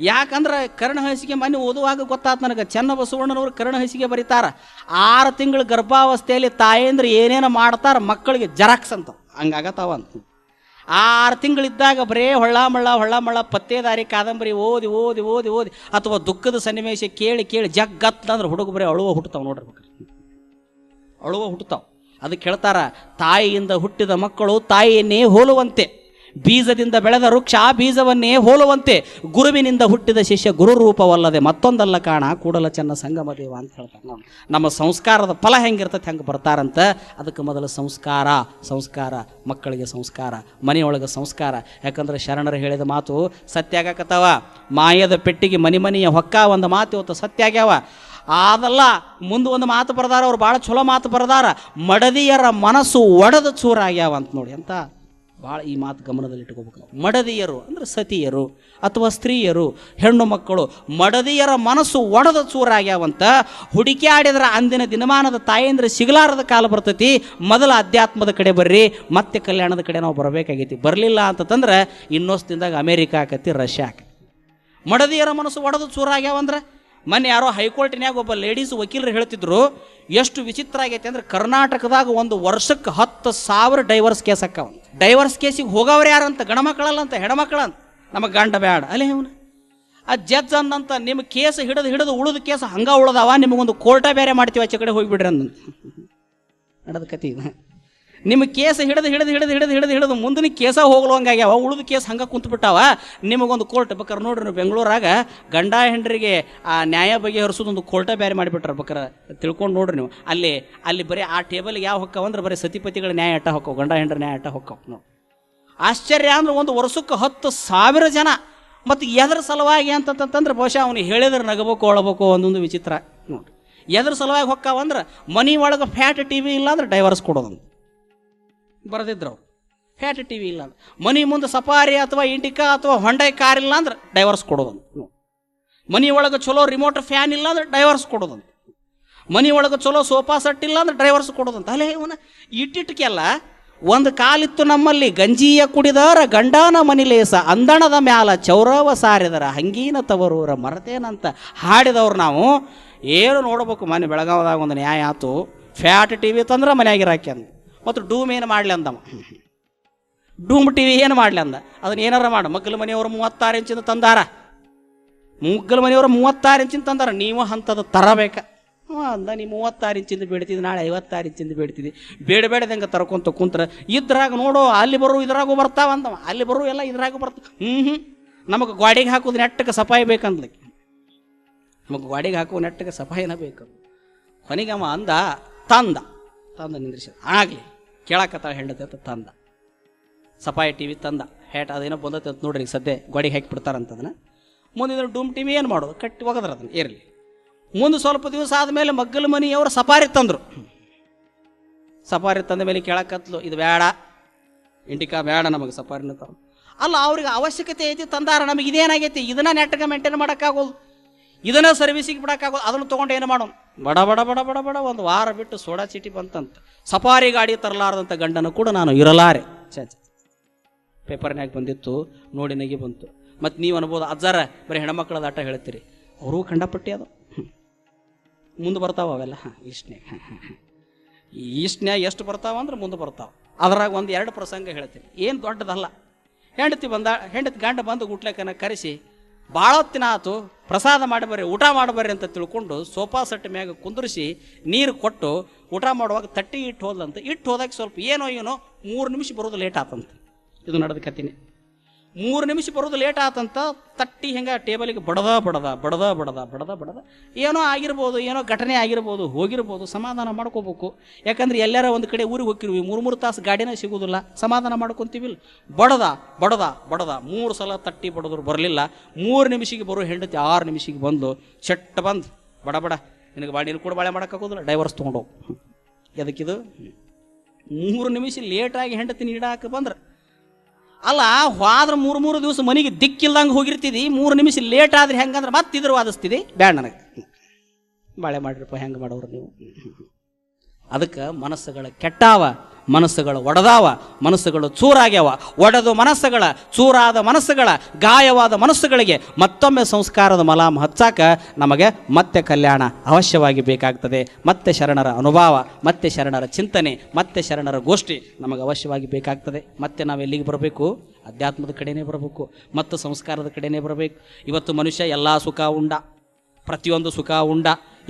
ಯಾಕಂದ್ರೆ ಕರ್ಣ ಹಸಿಗೆ ಮನೆ ಓದುವಾಗ ಗೊತ್ತಾತು ನನಗೆ. ಚೆನ್ನ ಬಸವಣ್ಣನವರು ಕರ್ಣ ಹಸಿಗೆ ಬರೀತಾರ. ಆರು ತಿಂಗಳ ಗರ್ಭಾವಸ್ಥೆಯಲ್ಲಿ ತಾಯಂದ್ರೆ ಏನೇನು ಮಾಡ್ತಾರ, ಮಕ್ಕಳಿಗೆ ಜರಾಕ್ಸ್ ಅಂತ. ಹಂಗಾಗತ್ತಾವ ಅಂತ. ಆರು ತಿಂಗಳಿದ್ದಾಗ ಬರೇ ಹೊಳ್ಳ ಮಳ್ಳ ಹೊಳ್ಳ ಮಳ್ಳ, ಪತ್ತೇದಾರಿ ಕಾದಂಬರಿ ಓದಿ ಓದಿ ಓದಿ ಓದಿ, ಅಥವಾ ದುಃಖದ ಸನ್ನಿವೇಶ ಕೇಳಿ ಕೇಳಿ ಜಗ್ಗತ್ತಂದ್ರೆ ಹುಡುಗ ಬರೀ ಅಳುವ ಹುಟ್ಟತಾವ ನೋಡ್ರಿ ಅಳುವ ಹುಟ್ಟತಾವ ಅದಕ್ಕೆ ಹೇಳ್ತಾರ, ತಾಯಿಯಿಂದ ಹುಟ್ಟಿದ ಮಕ್ಕಳು ತಾಯಿಯನ್ನೇ ಹೋಲುವಂತೆ. ಬೀಜದಿಂದ ಬೆಳೆದ ವೃಕ್ಷ ಆ ಬೀಜವನ್ನೇ ಹೋಲುವಂತೆ ಗುರುವಿನಿಂದ ಹುಟ್ಟಿದ ಶಿಷ್ಯ ಗುರು ರೂಪವಲ್ಲದೆ ಮತ್ತೊಂದಲ್ಲ ಕಾಣ ಕೂಡಲ ಚೆನ್ನ ಸಂಗಮ ದೇವ ಅಂತ ಹೇಳ್ತಾರೆ ನಾವು ನಮ್ಮ ಸಂಸ್ಕಾರದ ಫಲ ಹೆಂಗಿರ್ತೈತೆ, ಹೆಂಗೆ ಬರ್ತಾರಂತ. ಅದಕ್ಕೆ ಮೊದಲು ಸಂಸ್ಕಾರ ಸಂಸ್ಕಾರ, ಮಕ್ಕಳಿಗೆ ಸಂಸ್ಕಾರ, ಮನೆಯೊಳಗೆ ಸಂಸ್ಕಾರ. ಯಾಕಂದ್ರೆ ಶರಣರು ಹೇಳಿದ ಮಾತು ಸತ್ಯ ಆಗಕತ್ತವ. ಮಾಯದ ಪೆಟ್ಟಿಗೆ ಮನೆ ಮನೆಯ ಹೊಕ್ಕ ಒಂದು ಮಾತು ಇವತ್ತು ಸತ್ಯ ಆಗ್ಯಾವ. ಆದಲ್ಲ, ಮುಂದೆ ಒಂದು ಮಾತು ಬರದಾರ, ಅವ್ರು ಭಾಳ ಚಲೋ ಮಾತು ಬರ್ದಾರ. ಮಡದಿಯರ ಮನಸ್ಸು ಒಡೆದ ಚೂರಾಗ್ಯಾವ ಅಂತ ನೋಡಿ ಅಂತ ಭಾಳ ಈ ಮಾತು ಗಮನದಲ್ಲಿಟ್ಕೋಬೇಕು ನಾವು. ಮಡದಿಯರು ಅಂದರೆ ಸತಿಯರು ಅಥವಾ ಸ್ತ್ರೀಯರು, ಹೆಣ್ಣು ಮಕ್ಕಳು, ಮಡದಿಯರ ಮನಸ್ಸು ಒಡೆದ ಚೂರಾಗ್ಯಾವಂತ, ಹುಡುಕಿ ಆಡಿದ್ರ ಅಂದಿನ ದಿನಮಾನದ ತಾಯಂದ್ರೆ ಸಿಗಲಾರದ ಕಾಲ ಬರ್ತೈತಿ. ಮೊದಲ ಅಧ್ಯಾತ್ಮದ ಕಡೆ ಬರ್ರಿ, ಮತ್ತೆ ಕಲ್ಯಾಣದ ಕಡೆ ನಾವು ಬರಬೇಕಾಗೈತಿ. ಬರಲಿಲ್ಲ ಅಂತಂದ್ರೆ ಇನ್ನೊಂದು ದಿನದಾಗ ಅಮೇರಿಕಾ ಆಕತಿ, ರಷ್ಯಾ ಆಕತಿ. ಮಡದಿಯರ ಮನಸ್ಸು ಒಡೆದು ಚೂರಾಗ್ಯಾವಂದ್ರೆ ಮೊನ್ನೆ ಯಾರೋ ಹೈಕೋರ್ಟಿನ್ಯಾಗ ಒಬ್ಬ ಲೇಡೀಸ್ ವಕೀಲರು ಹೇಳ್ತಿದ್ರು, ಎಷ್ಟು ವಿಚಿತ್ರ ಆಗೈತೆ ಅಂದ್ರೆ ಕರ್ನಾಟಕದಾಗ ಒಂದು ವರ್ಷಕ್ಕೆ ಹತ್ತು ಸಾವಿರ ಡೈವರ್ಸ್ ಕೇಸ್ ಅಕ್ಕವ. ಡೈವರ್ಸ್ ಕೇಸಿಗೆ ಹೋಗವ್ರು ಯಾರಂತ ಗಣಮಕ್ಕಳಲ್ಲ ಅಂತ ಹೆಣ್ಮಕ್ಳಂತ ನಮಗೆ ಗಂಡ ಬ್ಯಾಡ. ಅಲ್ಲಿ ಅವನು. ಆ ಜಜ್ ಅಂದಂತ ನಿಮ್ಮ ಕೇಸ್ ಹಿಡಿದು ಹಿಡಿದು ಉಳಿದ ಕೇಸ್ ಹಂಗ ಉಳ್ದವ, ನಿಮಗೊಂದು ಕೋರ್ಟ ಬೇರೆ ಮಾಡ್ತೀವಿ, ಆಚೆ ಕಡೆ ಹೋಗಿಬಿಡ್ರಿ ಅಂದಂತ. ನಡೆದ ಕತೆ ಇದು. ನಿಮ್ಮ ಕೇಸ ಹಿಡಿದು ಹಿಡಿದು ಹಿಡಿದು ಹಿಡಿದು ಹಿಡಿದು ಹಿಡಿದು ಮುಂದಿನ ಕೇಸ ಹೋಗ್ಲಂಗಾಗ್ಯಾವ ಉಳಿದ ಕೇಸ್ ಹಂಗೆ ಕುಂತ್ಬಿಟ್ಟಾವ. ನಿಮಗೊಂದು ಕೋರ್ಟ್ ಬೇಕಾರೆ ನೋಡ್ರಿ ನೀವು ಬೆಂಗಳೂರಾಗ ಗಂಡ ಹೆಂಡ್ರಿಗೆ, ಆ, ನ್ಯಾಯ ಬಗೆಹರಿಸೋದು ಒಂದು ಕೋರ್ಟ ಬೇರೆ ಮಾಡಿಬಿಟ್ರ ಬೇಕಾರೆ. ತಿಳ್ಕೊಂಡು ನೋಡ್ರಿ ನೀವು. ಅಲ್ಲಿ ಅಲ್ಲಿ ಬರೀ ಆ ಟೇಬಲ್ಗೆ ಯಾವ ಹೊಕ್ಕವ ಅಂದ್ರೆ ಬರೀ ಸತಿಪತಿಗಳ ನ್ಯಾಯ ಅಟ್ಟ ಹೊಕ್ಕವು, ಗಂಡ ಹೆಂಡ್ರ ನ್ಯಾಯ ಅಟ್ಟ ಹೊಕ್ಕವು ಆಶ್ಚರ್ಯ ಅಂದ್ರೆ ಒಂದು ವರ್ಷಕ್ಕೆ ಹತ್ತು ಸಾವಿರ ಜನ. ಮತ್ತು ಎದ್ರ ಸಲುವಾಗಿ ಅಂತಂತಂದ್ರೆ ಬಹುಶಃ ಅವನು ಹೇಳಿದ್ರೆ ನಗಬೇಕು ಒಳಬೇಕು ಒಂದೊಂದು ವಿಚಿತ್ರ ನೋಡಿ ಎದ್ರ ಸಲುವಾಗಿ ಹೊಕ್ಕಾವಂದ್ರೆ ಮನೆ ಒಳಗೆ ಫ್ಯಾಟ್ ಟಿ ವಿ ಇಲ್ಲಾಂದ್ರೆ ಡೈವರ್ಸ್ ಕೊಡೋದು ಬರೆದಿದ್ರು. ಅವ್ರು ಫ್ಯಾಟ್ ಟಿ ವಿ ಇಲ್ಲ ಅಂದ್ರೆ. ಮನಿ ಮುಂದೆ ಸಫಾರಿ ಅಥವಾ ಇಂಡಿಕಾ ಅಥವಾ ಹೊಂಡೈ ಕಾರ್ ಇಲ್ಲ ಅಂದ್ರೆ ಡೈವರ್ಸ್ ಕೊಡೋದಂತ. ಮನಿ ಒಳಗೆ ಚಲೋ ರಿಮೋಟ್ ಫ್ಯಾನ್ ಇಲ್ಲ ಅಂದ್ರೆ ಡೈವರ್ಸ್ ಕೊಡೋದಂತ. ಮನಿ ಒಳಗೆ ಚಲೋ ಸೋಫಾ ಸೆಟ್ ಇಲ್ಲ ಅಂದ್ರೆ ಡೈವರ್ಸ್ ಕೊಡೋದಂತ. ಅಲ್ಲೇ ಇವನ ಇಟ್ಟಿಟ್ಕೆಲ್ಲ ಒಂದು ಕಾಲಿತ್ತು ನಮ್ಮಲ್ಲಿ, ಗಂಜಿಯ ಕುಡಿದರ, ಗಂಡನ ಮನಿಲೇಸ ಅಂದಣದ ಮ್ಯಾಲ ಚೌರವ ಸಾರಿದರ, ಹಂಗೀನ ತವರೂರ ಮರತೇನಂತ ಹಾಡಿದವ್ರು ನಾವು. ಏನು ನೋಡ್ಬೇಕು ಮನೆ ಬೆಳಗಾವದಾಗ ಒಂದು ನ್ಯಾಯ ಆತು. ಫ್ಯಾಟ್ ಟಿ ವಿ ತಂದ್ರೆ ಮನೆಯಾಗಿರಾಕೆ ಅಂದ ಮತ್ತು ಡೂಮ್ ಏನು ಮಾಡಲಿ ಅಂದವ. ಡೂಮ್ ಟಿ ವಿ ಏನು ಮಾಡಲಿ ಅಂದ. ಅದನ್ನ ಏನಾರ ಮಾಡು. ಮಗ್ಗಲ ಮನೆಯವರು ಮೂವತ್ತಾರು ಇಂಚಿಂದ ತಂದಾರ. ಮುಗ್ಗಲ ಮನೆಯವರು ಮೂವತ್ತಾರು ಇಂಚಿಂದ ತಂದಾರ. ನೀವು ಅಂಥದ್ದು ತರಬೇಕ. ಅಂದ, ನೀ ಮೂವತ್ತಾರು ಇಂಚಿಂದ ಬೇಡ್ತಿದ್ದು ನಾಳೆ ಐವತ್ತಾರು ಇಂಚಿಂದ ಬೇಡ್ತಿದ್ದಿ ಬೇಡ ಬೇಡದಂಗೆ ತರ್ಕೊಂತ ಕುಂತ್ರ, ಇದ್ರಾಗ ನೋಡು, ಅಲ್ಲಿ ಬರು ಇದ್ರಾಗೂ ಬರ್ತಾವ ಅಂದವ. ಅಲ್ಲಿ ಬರು ಎಲ್ಲ ಇದ್ರಾಗೂ ಬರ್ತಾವ ಹ್ಞೂ ಹ್ಞೂ ನಮಗೆ ಗಾಡಿಗೆ ಹಾಕೋದು ನೆಟ್ಟಕ್ಕೆ ಸಫಾಯಿ ಬೇಕಂದ್ಲಿಕ್ಕೆ ನಮಗೆ ಗಾಡಿಗೆ ಹಾಕುವ ನೆಟ್ಟಕ್ಕೆ ಸಫಾಯಿನ ಬೇಕು ಕೊನೆಗೆ ಅಂದ, ತಂದ. ತಂದ ನಿಂದ್ರಿಸಿದ. ಆಗಲಿ. ಕೇಳಕತ್ತಾಳ ಹೆಂಡತಿ ಅಂತ ತಂದ. ಸಫಾಯಿ ಟಿ ವಿ ತಂದ. ಹೇಟ್ ಅದೇನೋ ಬಂದತ್ತೆ ಅಂತ ನೋಡ್ರಿ ಸದ್ಯ ಗೋಡಿಗೆ ಹಾಕಿ ಬಿಡ್ತಾರಂತದನ್ನ ಮುಂದಿನ ಡೂಮ್ ಟಿ ವಿ ಏನು ಮಾಡೋದು? ಕಟ್ಟಿ ಒಗದ್ರ ಅದನ್ನು ಇರಲಿ ಮುಂದೆ ಸ್ವಲ್ಪ ದಿವಸ ಆದಮೇಲೆ ಮಗ್ಗಲ ಮನೆಯವರು ಸಫಾರಿ ತಂದರು. ಸಫಾರಿ ತಂದ ಮೇಲೆ ಕೇಳಕತ್ಲು, ಇದು ಬೇಡ ಇಂಡಿಕಾ ಬೇಡ ನಮಗೆ ಸಫಾರಿನ ತಂದು ಅಲ್ಲ, ಅವ್ರಿಗೆ ಅವಶ್ಯಕತೆ ಐತಿ, ತಂದಾರ ನಮಗೆ ಇದೇನಾಗೈತಿ? ಇದನ್ನ ನೆಟ್ಟಗೆ ಮೇಂಟೈನ್ ಮಾಡೋಕ್ಕಾಗೋದು ಇದನ್ನ ಸರ್ವಿಸಿಗೆ ಬಿಡೋಕ್ಕಾಗೋದು ಅದನ್ನು ತೊಗೊಂಡು ಏನು ಮಾಡೋಣ ಬಡ ಬಡ ಬಡ ಬಡ ಬಡ ಒಂದು ವಾರ ಬಿಟ್ಟು ಸೋಡಾ ಚೀಟಿ ಬಂತಂತ. ಸಫಾರಿ ಗಾಡಿ ತರಲಾರದಂಥ ಗಂಡನ ಕೂಡ ನಾನು ಇರಲಾರೆ. ಛೆ ಪೇಪರ್ನಾಗ ಬಂದಿತ್ತು, ನೋಡಿ ನಗಿ ಬಂತು. ಮತ್ತು ನೀವು ಅನ್ಬೋದು, ಅಜ್ಜಾರ, ಬರೀ ಹೆಣ್ಮಕ್ಳದ ಆಟ ಹೇಳ್ತೀರಿ. ಅವರು ಖಂಡಪಟ್ಟಿ ಅದು. ಮುಂದೆ ಬರ್ತಾವ ಅವೆಲ್ಲ? ಹಾಂ ಇಷ್ಟನೇ ಇಷ್ಟನ್ಯಾಗ ಎಷ್ಟು ಬರ್ತಾವ ಅಂದ್ರೆ ಮುಂದೆ ಬರ್ತಾವ. ಅದ್ರಾಗ ಒಂದು ಎರಡು ಪ್ರಸಂಗ ಹೇಳ್ತೀನಿ. ಏನು ದೊಡ್ಡದಲ್ಲ. ಹೆಂಡತಿ ಬಂದ, ಹೆಂಡತಿ ಗಂಡ ಬಂದು ಗುಟ್ಲೆಕನ ಕರೆಸಿ ಭಾಳ ಹೊತ್ತಿನ ಆತು, ಪ್ರಸಾದ ಮಾಡಿ ಬರ್ರಿ, ಊಟ ಮಾಡಬರ್ರಿ ಅಂತ ತಿಳ್ಕೊಂಡು ಸೋಫಾ ಸೆಟ್ ಮ್ಯಾಗ ಕುಂದ್ರಿಸಿ ನೀರು ಕೊಟ್ಟು ಊಟ ಮಾಡುವಾಗ ತಟ್ಟಿ ಇಟ್ಟು ಹೋದಂತ ಇಟ್ಟು ಹೋದಾಗ ಸ್ವಲ್ಪ ಏನೋ ಏನೋ ಮೂರು ನಿಮಿಷ ಬರೋದು ಲೇಟ್ ಆತಂತ. ಇದು ನಡೆದ ಕತ್ತಿನಿ ಮೂರು ನಿಮಿಷ ಬರೋದು ಲೇಟ್ ಆತಂತ ತಟ್ಟಿ ಹೆಂಗೆ ಟೇಬಲಿಗೆ ಬಡದ ಬಡದ ಬಡದ ಬಡದ ಬಡದ ಬಡದ ಏನೋ ಆಗಿರ್ಬೋದು, ಏನೋ ಘಟನೆ ಆಗಿರ್ಬೋದು, ಹೋಗಿರ್ಬೋದು, ಸಮಾಧಾನ ಮಾಡ್ಕೋಬೇಕು. ಯಾಕಂದ್ರೆ ಎಲ್ಲಾರ ಒಂದು ಕಡೆ ಊರಿಗೆ ಹೋಗಿರ್ವಿ ಮೂರು ಮೂರು ತಾಸು ಗಾಡಿನೇ ಸಿಗೋದಿಲ್ಲ. ಸಮಾಧಾನ ಮಾಡ್ಕೊತೀವಿಲ್ಲ ಬಡದ ಬಡದ ಬಡದ. ಮೂರು ಸಲ ತಟ್ಟಿ ಬಡದ್ರು ಬರಲಿಲ್ಲ. ಮೂರು ನಿಮಿಷಕ್ಕೆ ಬರೋ ಹೆಂಡತಿ ಆರು ನಿಮಿಷಕ್ಕೆ ಬಂದು ಚಟ್ಟ ಬಂದು, ಬಡ ಬಡ, ನಿನಗೆ ಬಾಡಿ ಕೂಡ ಬಾಳೆ ಮಾಡೋಕ್ಕಾಗೋದಿಲ್ಲ ಡೈವರ್ಸ್ ತೊಗೊಂಡು ಎದಕ್ಕಿದು ಮೂರು ನಿಮಿಷ ಲೇಟಾಗಿ ಹೆಂಡತಿ ನೀಡಾಕ ಬಂದ್ರೆ ಅಲ್ಲ ಹೋದ್ರೆ ಮೂರು ಮೂರು ದಿವಸ ಮನೆಗೆ ದಿಕ್ಕಿಲ್ಲಂಗೆ ಹೋಗಿರ್ತೀವಿ ಮೂರು ನಿಮಿಷ ಲೇಟ್ ಆದ್ರೆ ಹೆಂಗಂದ್ರೆ ಮತ್ತೆ ಇದ್ರ ವಾದಿಸ್ತಿದಿ? ಬ್ಯಾಡ ನನಗೆ. ಬಾಳೆ ಮಾಡಿರಿಪ್ಪ, ಹೆಂಗೆ ಮಾಡೋರು ನೀವು? ಅದಕ್ಕೆ ಮನಸ್ಸುಗಳ ಕೆಟ್ಟಾವ, ಮನಸ್ಸುಗಳು ಒಡೆದಾವ, ಮನಸ್ಸುಗಳು ಚೂರಾಗ್ಯಾವ. ಒಡೆದು ಮನಸ್ಸುಗಳ, ಚೂರಾದ ಮನಸ್ಸುಗಳ, ಗಾಯವಾದ ಮನಸ್ಸುಗಳಿಗೆ ಮತ್ತೊಮ್ಮೆ ಸಂಸ್ಕಾರದ ಮಲಾಮ ಹಚ್ಚಾಕ ನಮಗೆ ಮತ್ತೆ ಕಲ್ಯಾಣ ಅವಶ್ಯವಾಗಿ ಬೇಕಾಗ್ತದೆ. ಮತ್ತೆ ಶರಣರ ಅನುಭವ, ಮತ್ತೆ ಶರಣರ ಚಿಂತನೆ, ಮತ್ತೆ ಶರಣರ ಗೋಷ್ಠಿ ನಮಗೆ ಅವಶ್ಯವಾಗಿ ಬೇಕಾಗ್ತದೆ. ಮತ್ತೆ ನಾವು ಎಲ್ಲಿಗೆ ಬರಬೇಕು? ಅಧ್ಯಾತ್ಮದ ಕಡೆನೇ ಬರಬೇಕು. ಮತ್ತು ಸಂಸ್ಕಾರದ ಕಡೆನೇ ಬರಬೇಕು. ಇವತ್ತು ಮನುಷ್ಯ ಎಲ್ಲ ಸುಖ ಉಂಡ. ಪ್ರತಿಯೊಂದು ಸುಖ ಉಂಡ.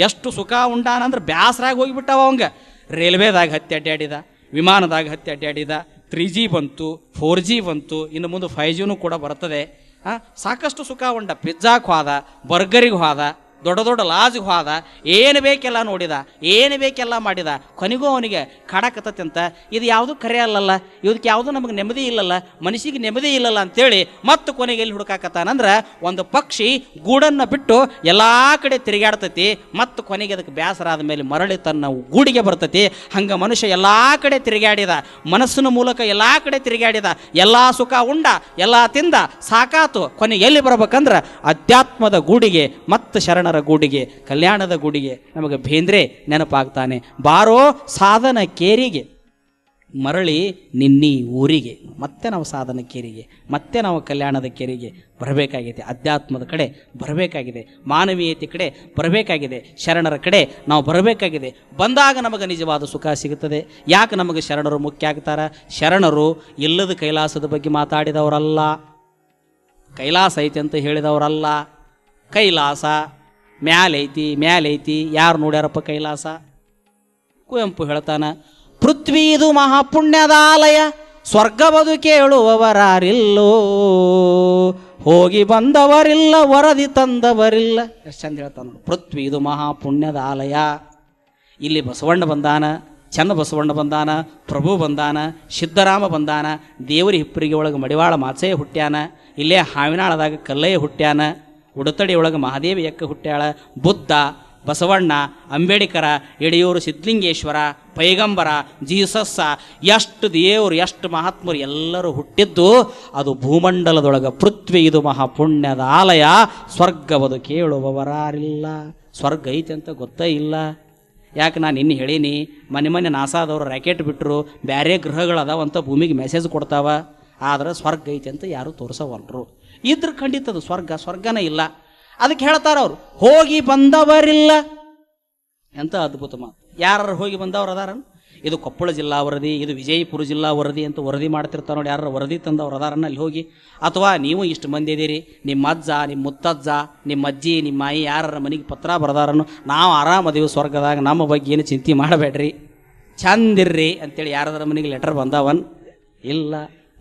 ಎಷ್ಟು ಸುಖ ಉಂಡಾನಂದ್ರೆ ಬ್ಯಾಸರಾಗಿ ಹೋಗಿಬಿಟ್ಟವ ಅವಂಗ. ರೈಲ್ವೇದಾಗ ಹತ್ತಿ ಅಡ್ಡಾಡಿದ ವಿಮಾನದಾಗ ಹತ್ತಿ ಅಡ್ಡಾಡಿದ ತ್ರೀ ಜಿ ಬಂತು ಫೋರ್ ಜಿ ಬಂತು, ಇನ್ನು ಮುಂದೆ ಫೈವ್ ಜಿನೂ ಕೂಡ ಬರ್ತದೆ. ಸಾಕಷ್ಟು ಸುಖ ಉಂಡ. ಪಿಜ್ಜಾಕ್ ಹೋದ ಬರ್ಗರಿಗೆ ಹೋದ ದೊಡ್ಡ ದೊಡ್ಡ ಲಾಜ್ಗೆ ಹೋದ, ಏನು ಬೇಕೆಲ್ಲ ನೋಡಿದ, ಏನು ಬೇಕೆಲ್ಲ ಮಾಡಿದ, ಕೊನೆಗೂ ಅವನಿಗೆ ಕಾಡಕತ್ತತಿ ಇದು ಯಾವುದೂ ಕರೆ ಅಲ್ಲಲ್ಲ, ಇದಕ್ಕೆ ಯಾವುದೂ ನಮಗೆ ನೆಮ್ಮದಿ ಇಲ್ಲಲ್ಲ ಮನುಷ್ಯಗೆ ನೆಮ್ಮದಿ ಇಲ್ಲಲ್ಲ ಅಂತೇಳಿ ಮತ್ತು ಕೊನೆಗೆ ಎಲ್ಲಿ ಹುಡುಕಾಕತ್ತಾನಂದ್ರೆ ಒಂದು ಪಕ್ಷಿ ಗೂಡನ್ನು ಬಿಟ್ಟು ಎಲ್ಲ ಕಡೆ ತಿರುಗಾಡ್ತತಿ, ಮತ್ತು ಕೊನೆಗೆ ಅದಕ್ಕೆ ಬೇಸರ ಆದ ಮೇಲೆ ಮರಳಿ ತನ್ನ ಗೂಡಿಗೆ ಬರ್ತತಿ, ಹಂಗೆ ಮನುಷ್ಯ ಎಲ್ಲ ಕಡೆ ತಿರುಗಾಡಿದ, ಮನಸ್ಸಿನ ಮೂಲಕ ಎಲ್ಲ ಕಡೆ ತಿರುಗಾಡಿದ, ಎಲ್ಲ ಸುಖ ಉಂಡ, ಎಲ್ಲ ತಿಂದ, ಸಾಕಾತು, ಕೊನೆಗೆ ಎಲ್ಲಿ ಬರ್ಬೇಕಂದ್ರೆ ಅಧ್ಯಾತ್ಮದ ಗೂಡಿಗೆ ಮತ್ತು ಶರಣರ ಗೂಡಿಗೆ, ಕಲ್ಯಾಣದ ಗುಡಿಗೆ ನಮಗೆ ಬೇಂದ್ರೆ ನೆನಪಾಗ್ತಾನೆ. ಬಾರೋ ಸಾಧನ ಕೇರಿಗೆ, ಮರಳಿ ನಿನ್ನಿ ಊರಿಗೆ. ಮತ್ತೆ ನಾವು ಸಾಧನ ಕೇರಿಗೆ, ಮತ್ತೆ ನಾವು ಕಲ್ಯಾಣದ ಕೇರಿಗೆ ಬರಬೇಕಾಗಿದೆ. ಅಧ್ಯಾತ್ಮದ ಕಡೆ ಬರಬೇಕಾಗಿದೆ. ಮಾನವೀಯತೆ ಕಡೆ ಬರಬೇಕಾಗಿದೆ. ಶರಣರ ಕಡೆ ನಾವು ಬರಬೇಕಾಗಿದೆ. ಬಂದಾಗ ನಮಗೆ ನಿಜವಾದ ಸುಖ ಸಿಗುತ್ತದೆ. ಯಾಕೆ ನಮಗೆ ಶರಣರು ಮುಖ್ಯ ಆಗ್ತಾರೆ? ಶರಣರು ಇಲ್ಲದ ಕೈಲಾಸದ ಬಗ್ಗೆ ಮಾತಾಡಿದವರಲ್ಲ. ಕೈಲಾಸ ಐತೆ ಅಂತ ಹೇಳಿದವರಲ್ಲ. ಕೈಲಾಸ ಮ್ಯಾಲೈತಿ ಮ್ಯಾಲೈತಿ, ಯಾರು ನೋಡ್ಯಾರಪ್ಪ ಕೈಲಾಸ? ಕುವೆಂಪು ಹೇಳ್ತಾನ, ಪೃಥ್ವಿ ಇದು ಮಹಾಪುಣ್ಯದ ಆಲಯ ಸ್ವರ್ಗ ಬದುಕೇಳುವವರಾರಿಲ್ಲೋ ಹೋಗಿ ಬಂದವರಿಲ್ಲ, ವರದಿ ತಂದವರಿಲ್ಲ. ಎಷ್ಟು ಚಂದ ಹೇಳ್ತಾನ ಪೃಥ್ವಿ ಇದು ಮಹಾಪುಣ್ಯದ ಆಲಯ ಇಲ್ಲಿ ಬಸವಣ್ಣ ಬಂದಾನ, ಚಂದ ಬಸವಣ್ಣ ಬಂದಾನ, ಪ್ರಭು ಬಂದಾನ, ಸಿದ್ದರಾಮ ಬಂದಾನ, ದೇವರ ಹಿಪ್ಪರಿಗೆ ಒಳಗೆ ಮಡಿವಾಳ ಮಾಚಯ್ಯ ಹುಟ್ಟ್ಯಾನ, ಇಲ್ಲೇ ಹಾವಿನಾಳದಾಗ ಕಲ್ಲಯ್ಯ ಹುಟ್ಟ್ಯಾನ ಉಡತಡಿ ಒಳಗೆ ಮಹಾದೇವಿ ಎಕ್ಕ ಹುಟ್ಟ್ಯಾಳ ಬುದ್ಧ, ಬಸವಣ್ಣ, ಅಂಬೇಡ್ಕರ, ಎಡೆಯೂರು ಸಿದ್ಧಲಿಂಗೇಶ್ವರ, ಪೈಗಂಬರ ಜೀಸಸ್ಸ ಎಷ್ಟು ದೇವರು, ಎಷ್ಟು ಮಹಾತ್ಮರು ಎಲ್ಲರೂ ಹುಟ್ಟಿದ್ದು ಅದು ಭೂಮಂಡಲದೊಳಗೆ ಪೃಥ್ವಿ ಇದು ಮಹಾಪುಣ್ಯದ ಆಲಯ. ಸ್ವರ್ಗವದು ಕೇಳುವವರಾರಿಲ್ಲ ಸ್ವರ್ಗ ಐತೆ ಅಂತ ಗೊತ್ತೇ ಇಲ್ಲ. ಯಾಕೆ ನಾನು ಇನ್ನು ಹೇಳೀನಿ, ಮನೆ ಮನೆ ನಾಸಾದವರು ರ್ಯಾಕೆಟ್ ಬಿಟ್ಟರು ಬೇರೆ ಗ್ರಹಗಳದಾವಂತ ಭೂಮಿಗೆ ಮೆಸೇಜ್ ಕೊಡ್ತಾವ. ಆದರೆ ಸ್ವರ್ಗ ಐತೆ ಅಂತ ಯಾರೂ ತೋರಿಸವಲ್ರು. ಇದ್ರ ಖಂಡಿತದ ಸ್ವರ್ಗ, ಸ್ವರ್ಗನೇ ಇಲ್ಲ. ಅದಕ್ಕೆ ಹೇಳ್ತಾರ ಅವರು, ಹೋಗಿ ಬಂದವರಿಲ್ಲ. ಎಂಥ ಅದ್ಭುತ ಮಾತು. ಯಾರು ಹೋಗಿ ಬಂದವರು ಅದಾರ ಇದು ಕೊಪ್ಪಳ ಜಿಲ್ಲಾ ವರದಿ, ಇದು ವಿಜಯಪುರ ಜಿಲ್ಲಾ ವರದಿ ಅಂತ ವರದಿ ಮಾಡ್ತಿರ್ತಾರೆ ನೋಡಿ ಯಾರು ವರದಿ ತಂದವ್ರು ಅದಾರನ್ನ ಅಲ್ಲಿ ಹೋಗಿ. ಅಥವಾ ನೀವು ಇಷ್ಟು ಮಂದಿ ನಿಮ್ಮ ಅಜ್ಜ, ನಿಮ್ಮ ಮುತ್ತಜ್ಜ, ನಿಮ್ಮ ಅಜ್ಜಿ, ನಿಮ್ಮ ಮಾಯಿ ಯಾರ ಮನೆಗೆ ಪತ್ರ ಬರದಾರನು, ನಾವು ಆರಾಮದೀವಿ ಸ್ವರ್ಗದಾಗ, ನಮ್ಮ ಬಗ್ಗೆ ಏನು ಚಿಂತೆ ಮಾಡಬೇಡ್ರಿ. ಚಂದಿರ್ರಿ ಅಂತೇಳಿ ಯಾರಾದ್ರ ಮನೆಗೆ ಲೆಟರ್ ಬಂದವನ್? ಇಲ್ಲ.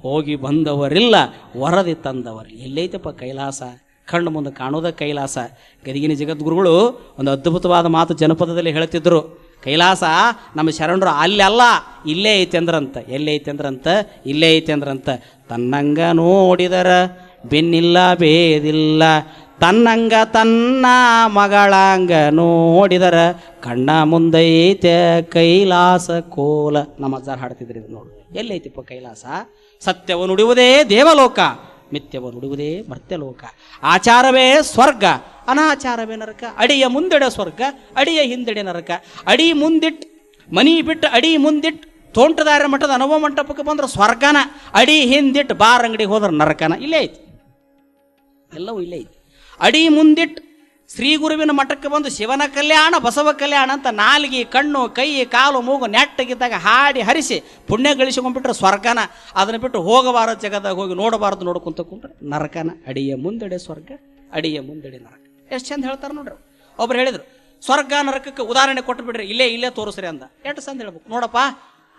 ಹೋಗಿ ಬಂದವರಿಲ್ಲ, ವರದಿ ತಂದವರು. ಎಲ್ಲೈತಪ್ಪ ಕೈಲಾಸ? ಕಣ್ಣು ಮುಂದೆ ಕಾಣೋದ ಕೈಲಾಸ? ಗದಿಗಿನ ಜಗದ್ಗುರುಗಳು ಒಂದು ಅದ್ಭುತವಾದ ಮಾತು ಜನಪದದಲ್ಲಿ ಹೇಳ್ತಿದ್ರು. ಕೈಲಾಸ, ನಮ್ಮ ಶರಣರು ಅಲ್ಲಿ ಇಲ್ಲೇ ಐತೆ ಅಂದ್ರಂತ. ಎಲ್ಲೇ ಐತೆ ಅಂದ್ರಂತ? ಇಲ್ಲೇ ಐತೆ ಅಂದ್ರಂತ. ತನ್ನಂಗ ನೋಡಿದರ ಬೆನ್ನಿಲ್ಲ, ಬೇದಿಲ್ಲ. ತನ್ನಂಗ ತನ್ನ ಮಗಳಂಗ ನೋಡಿದರ ಕಣ್ಣ ಮುಂದೈತೆ ಕೈಲಾಸ ಕೋಲ. ನಮ್ಮ ಅಜ್ಜಾರ್ ಹಾಡ್ತಿದ್ರಿ ಇದು ನೋಡು. ಎಲ್ಲೈತಿಪ್ಪ ಕೈಲಾಸ? ಸತ್ಯವ ನುಡಿಯುವುದೇ ದೇವಲೋಕ ಮಿಥ್ಯವು ನುಡಿಯುವುದೇ ಮರ್ತ್ಯಲೋಕ. ಆಚಾರವೇ ಸ್ವರ್ಗ, ಅನಾಚಾರವೇ ನರಕ. ಅಡಿಯ ಮುಂದೆಡೆ ಸ್ವರ್ಗ, ಅಡಿಯ ಹಿಂದೆಡೆ ನರಕ. ಅಡಿ ಮುಂದಿಟ್ಟು ಮನಿ ಬಿಟ್ಟು ಅಡಿ ಮುಂದಿಟ್ಟು ತೋಂಟದಾರ ಮಠದ ಅನುಭವ ಮಂಟಪಕ್ಕೆ ಬಂದ್ರೆ ಸ್ವರ್ಗನ. ಅಡಿ ಹಿಂದಿಟ್ಟು ಬಾರ್ ಅಂಗಡಿಗೆ ಹೋದ್ರೆ ನರಕನ. ಇಲ್ಲೇ ಐತಿ. ಎಲ್ಲವೂ ಇಲ್ಲೇ ಐತಿ. ಅಡಿ ಮುಂದಿಟ್ಟು ಶ್ರೀ ಗುರುವಿನ ಮಠಕ್ಕೆ ಬಂದು ಶಿವನ ಕಲ್ಯಾಣ, ಬಸವ ಕಲ್ಯಾಣ ಅಂತ ನಾಲಿಗೆ, ಕಣ್ಣು, ಕೈ, ಕಾಲು, ಮೂಗು, ನೆಟ್ಟಗಿದ್ದಾಗ ಹಾಡಿ ಹರಿಸಿ ಪುಣ್ಯ ಗಳಿಸಿಕೊಂಡ್ಬಿಟ್ರೆ ಸ್ವರ್ಗನ. ಅದನ್ನು ಬಿಟ್ಟು ಹೋಗಬಾರದು ಜಗದಾಗ ಹೋಗಿ ನೋಡಬಾರದು ನೋಡ್ಕೊಂತ ಕುಂಟ್ರೆ ನರಕನ, ಅಡಿಯ ಮುಂದಡೆ ಸ್ವರ್ಗ, ಅಡಿಯ ಮುಂದಡೆ ನರಕ. ಎಷ್ಟು ಚಂದ ಹೇಳ್ತಾರೆ ನೋಡ್ರಿ. ಒಬ್ರು ಹೇಳಿದ್ರು, ಸ್ವರ್ಗ ನರಕಕ್ಕೆ ಉದಾಹರಣೆ ಕೊಟ್ಟು ಬಿಡ್ರಿ ಇಲ್ಲೇ ಇಲ್ಲೇ ತೋರಿಸ್ರಿ ಅಂದ. ಎಷ್ಟು ಚಂದ ಹೇಳ್ಬೇಕು. ನೋಡಪ್ಪ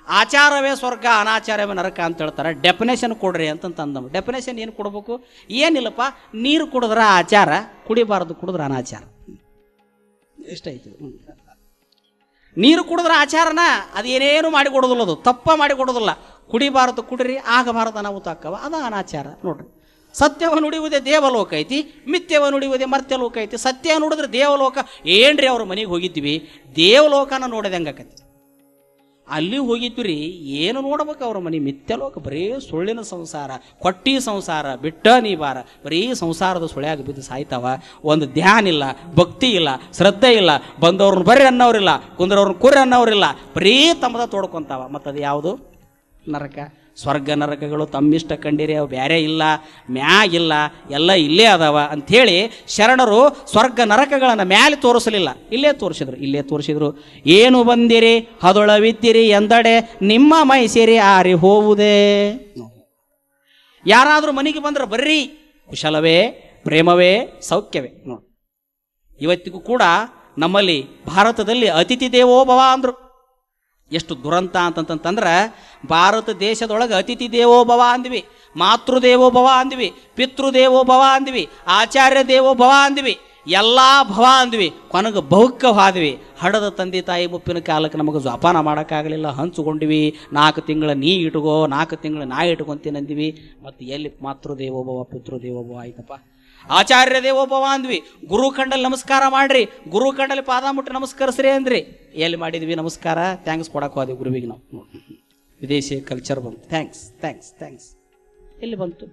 ಆಚಾರವೇ ಸ್ವರ್ಗ, ಅನಾಚಾರವೇ ನರಕ ಅಂತ ಹೇಳ್ತಾರೆ. ಡೆಫಿನೇಷನ್ ಕೊಡ್ರಿ ಅಂತಂತ ಅಂದಮ್ಮ ಡೆಫಿನೇಷನ್ ಏನು ಕೊಡಬೇಕು? ಏನಿಲ್ಲಪ್ಪ, ನೀರು ಕುಡಿದ್ರೆ ಆಚಾರ, ಕುಡಿಬಾರ್ದು ಕುಡಿದ್ರೆ ಅನಾಚಾರ. ಎಷ್ಟಾಯ್ತು. ನೀರು ಕುಡಿದ್ರೆ ಆಚಾರನ ಮಾಡಿ ಕೊಡೋದಿಲ್ಲ ಅದು. ತಪ್ಪ ಮಾಡಿ ಕೊಡೋದಿಲ್ಲ. ಕುಡಿಬಾರದು ಕುಡಿರಿ, ಆಗಬಾರದು ಅನಾಹುತ ಆಕ್ಕವ ಅದು ಅನಾಚಾರ. ನೋಡ್ರಿ. ಸತ್ಯವ ನುಡಿಯುವುದೇ ದೇವಲೋಕ ಐತಿ ಮಿಥ್ಯವ ನುಡಿಯುವುದೇ ಮರ್ತ್ಯಲೋಕ ಐತಿ. ಸತ್ಯ ನುಡಿದ್ರೆ ದೇವಲೋಕ. ಏನ್ರಿ ಅವ್ರ ಮನೆಗೆ ಹೋಗಿದ್ವಿ? ದೇವಲೋಕನ ನೋಡಿದಂಗೆ ಹಂಗಾಕತಿ ಅಲ್ಲಿ ಹೋಗಿದ್ವಿ ರೀ ಏನು ನೋಡ್ಬೇಕು ಅವ್ರ ಮನೆ? ಮಿಥ್ಯಲೋಕ, ಬರೀ ಸುಳ್ಳಿನ ಸಂಸಾರ, ಕೊಟ್ಟಿ ಸಂಸಾರ, ಬಿಟ್ಟ ನೀ ಬಾರ ಬರೀ ಸಂಸಾರದ ಸುಳ್ಯಾಗ ಬಿದ್ದು ಸಾಯ್ತಾವ. ಒಂದು ಧ್ಯಾನ ಇಲ್ಲ, ಭಕ್ತಿ ಇಲ್ಲ, ಶ್ರದ್ಧೆ ಇಲ್ಲ, ಬಂದವ್ರನ್ನ ಬರ್ರಿ ಅನ್ನೋರಿಲ್ಲ ಕುಂದ್ರವ್ರನ್ನ ಕುರ್ರಿ ಅನ್ನೋರಿಲ್ಲ ಬರೀ ತಮ್ಮದ ತೋಡ್ಕೊಂತಾವ. ಮತ್ತದು ಯಾವುದು? ನರಕ. ಸ್ವರ್ಗ ನರಕಗಳು ತಮ್ಮಿಷ್ಟ ಕಂಡಿರಿ ಅವು ಬೇರೆ ಇಲ್ಲ ಮ್ಯಾಗಿಲ್ಲ ಎಲ್ಲ ಇಲ್ಲೇ ಅದಾವ ಅಂಥೇಳಿ ಶರಣರು ಸ್ವರ್ಗ ನರಕಗಳನ್ನು ಮ್ಯಾಲೆ ತೋರಿಸಲಿಲ್ಲ. ಇಲ್ಲೇ ತೋರಿಸಿದ್ರು ಇಲ್ಲೇ ತೋರಿಸಿದ್ರು. ಏನು ಬಂದಿರಿ? ಹದೊಳವಿದ್ದಿರಿ ಎಂದಡೆ ನಿಮ್ಮ ಮೈ ಸೇರಿ ಆರಿ ಹೋವುದೇ. ಯಾರಾದರೂ ಮನೆಗೆ ಬಂದ್ರೆ ಬರ್ರಿ, ಕುಶಲವೇ, ಪ್ರೇಮವೇ, ಸೌಖ್ಯವೇ. ನೋಡಿ. ಇವತ್ತಿಗೂ ಕೂಡ ನಮ್ಮಲ್ಲಿ ಭಾರತದಲ್ಲಿ ಅತಿಥಿ ದೇವೋ ಭವ ಅಂದರು. ಎಷ್ಟು ದುರಂತ ಅಂತಂತಂತಂದ್ರೆ ಭಾರತ ದೇಶದೊಳಗೆ ಅತಿಥಿ ದೇವೋಭವ ಅಂದ್ವಿ ಮಾತೃ ದೇವೋ ಭವ ಅಂದ್ವಿ ಪಿತೃ ದೇವೋ ಭವ ಅಂದ್ವಿ, ಆಚಾರ್ಯ ದೇವೋಭವ ಅಂದ್ವಿ, ಎಲ್ಲ ಭವ ಅಂದ್ವಿ. ಕೊನೆಗೆ ಬಹುಕ್ಕ ಹಾದ್ವಿ. ಹಡದ ತಂದೆ ತಾಯಿ ಮುಪ್ಪಿನ ಕಾಲಕ್ಕೆ ನಮಗೆ ಜಪಾನ ಮಾಡೋಕ್ಕಾಗಲಿಲ್ಲ. ಹಂಚ್ಕೊಂಡಿವಿ ನಾಲ್ಕು ತಿಂಗಳ ನೀ ಇಟ್ಕೋ, ನಾಲ್ಕು ತಿಂಗಳ ನಾ ಇಟ್ಕೊಂತೀನಿ ಅಂದ್ವಿ ಮತ್ತು ಎಲ್ಲಿ ಮಾತೃ ದೇವೋಭವ ದೇವೋಭವ ಆಯ್ತಪ್ಪ? ಆಚಾರ್ಯ ದೇವೋಭವ ಅಂದ್ವಿ ಗುರು ಕಂಡಲ್ಲಿ ನಮಸ್ಕಾರ ಮಾಡ್ರಿ, ಗುರು ಕಂಡಲ್ಲಿ ಪಾದ ಮುಟ್ಟಿ ನಮಸ್ಕರಿಸ್ರಿ ಅಂದ್ರಿ. ಎಲ್ಲಿ ಮಾಡಿದ್ವಿ ನಮಸ್ಕಾರ? ಥ್ಯಾಂಕ್ಸ್ ಕೊಡಕ್ಕೆ ಹೋದ್ವಿ ಗುರುವಿಗೆ ನಾವು. ವಿದೇಶಿ ಕಲ್ಚರ್ ಬಂತು. ಥ್ಯಾಂಕ್ಸ್ ಥ್ಯಾಂಕ್ಸ್ ಥ್ಯಾಂಕ್ಸ್ ಎಲ್ಲಿ ಬಂತು?